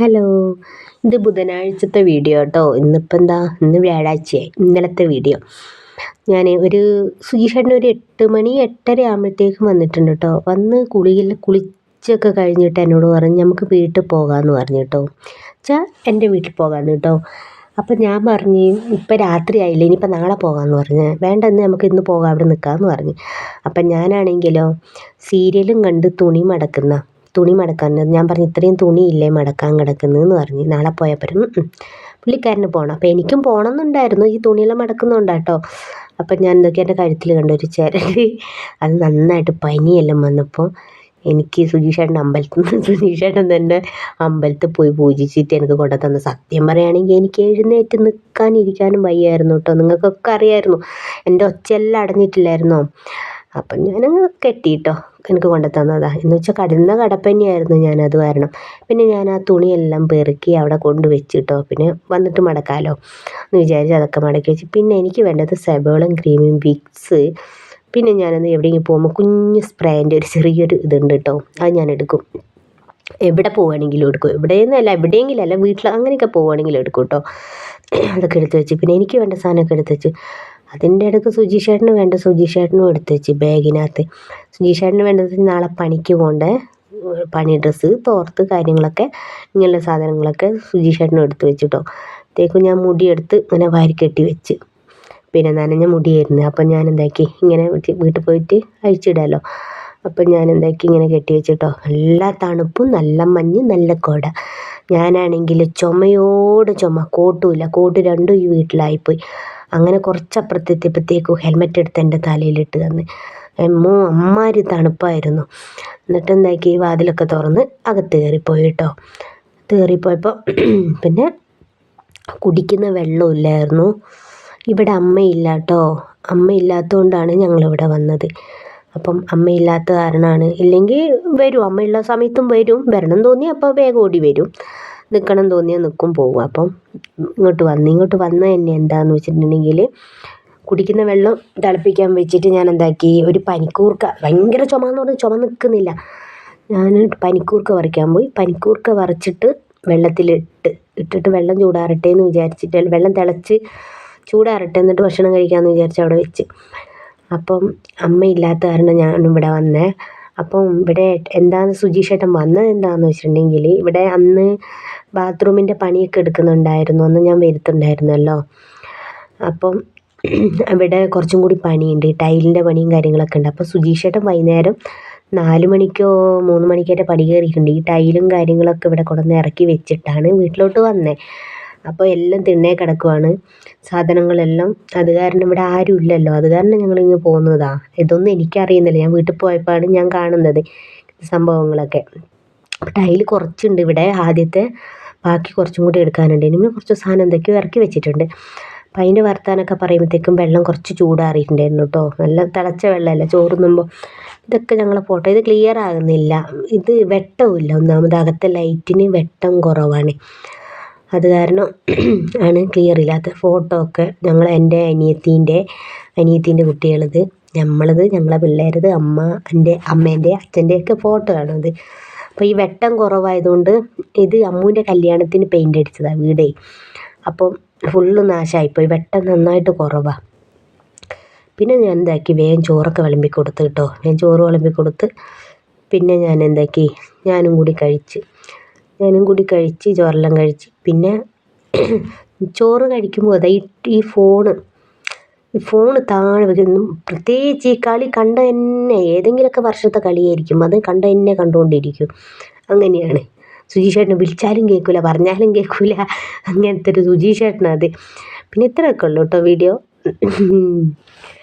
Hello ഇത് ബുധനാഴ്ചത്തെ video കേട്ടോ ഇന്നിപ്പോൾ എന്താ ഇന്ന് വ്യാഴാഴ്ചയായി. ഇന്നലത്തെ വീഡിയോ ഞാൻ ഒരു സുജീഷേട്ടൻ ഒരു എട്ട് മണി എട്ടര ആകുമ്പോഴത്തേക്കും വന്നിട്ടുണ്ട് കേട്ടോ വന്ന് കുളിയിൽ കുളിച്ചൊക്കെ കഴിഞ്ഞിട്ട് എന്നോട് പറഞ്ഞ് നമുക്ക് വീട്ടിൽ പോകാമെന്ന് പറഞ്ഞു കേട്ടോ വെച്ചാൽ എന്റെ വീട്ടിൽ പോകാമെന്ന് കേട്ടോ അപ്പം ഞാൻ പറഞ്ഞു ഇപ്പം രാത്രി ആയില്ലേ ഇനിയിപ്പോൾ നാളെ പോകാമെന്ന് പറഞ്ഞ്. വേണ്ട ഇന്ന് നമുക്ക് ഇന്ന് പോകാം അവിടെ നിൽക്കാമെന്ന് പറഞ്ഞു. അപ്പം ഞാനാണെങ്കിലോ സീരിയലും കണ്ട് തുണി മടക്കുന്ന തുണി മടക്കാൻ ഞാൻ പറഞ്ഞു ഇത്രയും തുണിയില്ലേ മടക്കാൻ കിടക്കുന്നതെന്ന് പറഞ്ഞു. നാളെ പോയപ്പോഴും പുള്ളിക്കാരന് പോകണം അപ്പോൾ എനിക്കും പോകണം എന്നുണ്ടായിരുന്നു ഈ തുണിയെല്ലാം മടക്കുന്നുണ്ടാട്ടോ അപ്പം ഞാൻ എന്തൊക്കെ എന്റെ കഴുത്തിൽ കണ്ട ഒരു ചരട് അത് നന്നായിട്ട് പനിയെല്ലാം വന്നപ്പോൾ എനിക്ക് സുജീഷേട്ടൻ അമ്പലത്തിൽ നിന്ന് സുജീഷേട്ടൻ തന്നെ അമ്പലത്തിൽ പോയി പൂജിച്ചിട്ട് എനിക്ക് കൊണ്ടു തന്ന സത്യം പറയുകയാണെങ്കിൽ എനിക്ക് എഴുന്നേറ്റ് നിൽക്കാനിരിക്കാനും വയ്യായിരുന്നു കേട്ടോ. നിങ്ങൾക്കൊക്കെ അറിയായിരുന്നു എന്റെ ഒച്ചയെല്ലാം അടഞ്ഞിട്ടില്ലായിരുന്നോ? അപ്പം ഞാനങ്ങ് കെട്ടിയിട്ടോ എനിക്ക് കൊണ്ടു തന്നതാണ് എന്ന് വെച്ചാൽ കടന്ന കടപ്പന്നെയായിരുന്നു ഞാനത് കാരണം. പിന്നെ ഞാൻ ആ തുണിയെല്ലാം പെറുക്കി അവിടെ കൊണ്ട് വെച്ചിട്ടോ. പിന്നെ വന്നിട്ട് മടക്കാമല്ലോ എന്ന് വിചാരിച്ച് അതൊക്കെ മടക്കി വെച്ച്. പിന്നെ എനിക്ക് വേണ്ടത് സെബോളും ക്രീമും വിക്സ്. പിന്നെ ഞാനത് എവിടെയെങ്കിലും പോകുമ്പോൾ കുഞ്ഞ് സ്പ്രേന്റെ ഒരു ചെറിയൊരു ഇതുണ്ട് കേട്ടോ അത് ഞാൻ എടുക്കും. എവിടെ പോവുകയാണെങ്കിലും എടുക്കും. എവിടെയെന്നല്ല എവിടെയെങ്കിലും അല്ല വീട്ടിൽ അങ്ങനെയൊക്കെ പോവുകയാണെങ്കിലും എടുക്കും കേട്ടോ അതൊക്കെ എടുത്ത് വെച്ച്. പിന്നെ എനിക്ക് വേണ്ട സാധനമൊക്കെ എടുത്ത് വെച്ച്. അതിന്റെ ഇടയ്ക്ക് സുജീഷേട്ടന് വേണ്ട സുജി സുജീഷേട്ടനും എടുത്ത് വെച്ച് ബാഗിനകത്ത്. സുജീഷേട്ടന് വേണ്ടത് നാളെ പണിക്ക് പോകണ്ടേ. പണി ഡ്രസ്സ് തോർത്ത് കാര്യങ്ങളൊക്കെ ഇങ്ങനെയുള്ള സാധനങ്ങളൊക്കെ സുജീഷേട്ടനും എടുത്ത് വെച്ചിട്ടോ. അപ്പോഴത്തേക്കും ഞാൻ മുടിയെടുത്ത് ഇങ്ങനെ വാരി കെട്ടി വെച്ച്. പിന്നെ നനഞ്ഞ മുടിയായിരുന്നു അപ്പം ഞാൻ എന്താക്കി? ഇങ്ങനെ വീട്ടിൽ പോയിട്ട് അഴിച്ചിടാമല്ലോ അപ്പം ഞാൻ എന്താക്കി? ഇങ്ങനെ കെട്ടി വെച്ചിട്ടോ. നല്ല തണുപ്പും നല്ല മഞ്ഞ് നല്ല കോട. ഞാനാണെങ്കിൽ ചുമയോട് ചുമ. കോട്ടുമില്ല. കോട്ട് രണ്ടും ഈ വീട്ടിലായിപ്പോയി. അങ്ങനെ കുറച്ചപ്പുറത്തെത്തിയപ്പോഴത്തേക്കും ഹെൽമെറ്റ് എടുത്ത് എന്റെ തലയിലിട്ട് തന്ന്. എമ്മോ അമ്മാതിരി തണുപ്പായിരുന്നു. എന്നിട്ട് എന്താക്കി വാതിലൊക്കെ തുറന്ന് അകത്ത് കയറിപ്പോയി കേട്ടോ. കയറിപ്പോയപ്പോൾ പിന്നെ കുടിക്കുന്ന വെള്ളമില്ലായിരുന്നു ഇവിടെ അമ്മയില്ല കേട്ടോ. അമ്മയില്ലാത്തതുകൊണ്ടാണ് ഞങ്ങളിവിടെ വന്നത്. അപ്പം അമ്മയില്ലാത്ത കാരണമാണ്. ഇല്ലെങ്കിൽ വരും അമ്മയുള്ള സമയത്തും വരും. വരണം തോന്നി അപ്പോൾ വേഗം ഓടി വരും. നിൽക്കണം തോന്നിയാൽ നിൽക്കും പോകും അപ്പം ഇങ്ങോട്ട് വന്ന് ഇങ്ങോട്ട് വന്ന തന്നെ എന്താണെന്ന് വെച്ചിട്ടുണ്ടെങ്കിൽ കുടിക്കുന്ന വെള്ളം തിളപ്പിക്കാൻ വെച്ചിട്ട് ഞാൻ എന്താക്കി ഒരു പനിക്കൂർക്ക ഭയങ്കര ചുമ എന്ന് പറഞ്ഞാൽ ചുമ നിൽക്കുന്നില്ല ഞാൻ പനിക്കൂർക്ക പറിക്കാൻ പോയി. പനിക്കൂർക്ക പറിച്ചിട്ട് വെള്ളത്തിലിട്ട് ഇട്ടിട്ട് വെള്ളം ചൂടാറട്ടെ എന്ന് വിചാരിച്ചിട്ട് വെള്ളം തിളച്ച് ചൂടാറട്ടെ എന്നിട്ട് ഭക്ഷണം കഴിക്കാമെന്ന് വിചാരിച്ച് അവിടെ വെച്ച്. അപ്പം അമ്മയില്ലാത്ത കാരണം ഞാൻ ഇവിടെ വന്നേ. അപ്പം ഇവിടെ എന്താണ് സുജീഷേട്ടൻ വന്നത് എന്താണെന്ന് വെച്ചിട്ടുണ്ടെങ്കിൽ ഇവിടെ അന്ന് ബാത്റൂമിന്റെ പണിയൊക്കെ എടുക്കുന്നുണ്ടായിരുന്നു. അന്ന് ഞാൻ വരുത്തുണ്ടായിരുന്നല്ലോ അപ്പം ഇവിടെ കുറച്ചും കൂടി പണിയുണ്ട്. ടൈലിന്റെ പണിയും കാര്യങ്ങളൊക്കെ ഉണ്ട്. അപ്പോൾ സുജീഷേട്ടൻ വൈകുന്നേരം നാല് മണിക്കോ മൂന്ന് മണിക്കോ പണി കയറിയിട്ടുണ്ട്. ഈ ടൈലും കാര്യങ്ങളൊക്കെ ഇവിടെ കൊണ്ടുവന്ന് ഇറക്കി വെച്ചിട്ടാണ് വീട്ടിലോട്ട് വന്നത് അപ്പോൾ എല്ലാം തിണ്ണേ കിടക്കുവാണ്. സാധനങ്ങളെല്ലാം അത് കാരണം ഇവിടെ ആരും ഇല്ലല്ലോ. അത് കാരണം ഞങ്ങളിങ്ങ് പോകുന്നതാ. ഇതൊന്നും എനിക്കറിയുന്നില്ല. ഞാൻ വീട്ടിൽ പോയപ്പോഴാണ് ഞാൻ കാണുന്നത് സംഭവങ്ങളൊക്കെ. ടൈൽ കുറച്ചുണ്ട് ഇവിടെ. ആദ്യത്തെ ബാക്കി കുറച്ചും കൂടി എടുക്കാനുണ്ട്. ഇനി കുറച്ച് സാധനം എന്തൊക്കെയോ ഇറക്കി വെച്ചിട്ടുണ്ട്. അപ്പം അതിന്റെ വർത്താനമൊക്കെ പറയുമ്പോഴത്തേക്കും വെള്ളം കുറച്ച് ചൂടാറിയിട്ടുണ്ടായിരുന്നു കേട്ടോ. നല്ല തിളച്ച വെള്ളമല്ല? ചോറുന്നുമ്പോൾ ഇതൊക്കെ ഞങ്ങൾ ഫോട്ടോ ഇത് ക്ലിയർ ആകുന്നില്ല. ഇത് വെട്ടമില്ല ഒന്നാമത് അകത്തെ ലൈറ്റിന് വെട്ടം കുറവാണ്. അത് കാരണം ആണ് ക്ലിയർ ഇല്ലാത്ത ഫോട്ടോ ഒക്കെ ഞങ്ങൾ എന്റെ അനിയത്തീന്റെ അനിയത്തീന്റെ കുട്ടികളത് നമ്മളത് ഞങ്ങളെ പിള്ളേരത് അമ്മ എന്റെ അമ്മേന്റെ അച്ഛന്റെയൊക്കെ ഫോട്ടോ ആണത് അപ്പോൾ ഈ വെട്ടം കുറവായതുകൊണ്ട് ഇത് അമ്മൂന്റെ കല്യാണത്തിന് പെയിന്റ് അടിച്ചതാണ് വീടേ. അപ്പം ഫുള്ള് നാശമായിപ്പോയി വെട്ടം നന്നായിട്ട് കുറവാണ് പിന്നെ ഞാൻ എന്താക്കി? വേഗം ചോറൊക്കെ വിളമ്പി കൊടുത്ത് കേട്ടോ. ഞാൻ ചോറ് വിളമ്പി കൊടുത്ത് പിന്നെ ഞാൻ എന്താക്കി? ഞാനും കൂടി കഴിച്ച്. ഞാനും കൂടി കഴിച്ച് ചോറെല്ലാം കഴിച്ച്. പിന്നെ ചോറ് കഴിക്കുമ്പോൾ അതാ ഈ ഫോണ് ഈ ഫോണ് താഴെ വെക്കുന്നു. പ്രത്യേകിച്ച് ഈ കളി കണ്ട തന്നെ ഏതെങ്കിലുമൊക്കെ വർഷത്തെ കളിയായിരിക്കും. അത് കണ്ട തന്നെ കണ്ടുകൊണ്ടിരിക്കും അങ്ങനെയാണ്. സുജീഷേട്ടനെ വിളിച്ചാലും കേൾക്കില്ല പറഞ്ഞാലും കേൾക്കില്ല അങ്ങനത്തെ ഒരു സുജീഷേട്ടനാണ് അത്. പിന്നെ ഇത്രയൊക്കെ ഉള്ളൂ കേട്ടോ വീഡിയോ.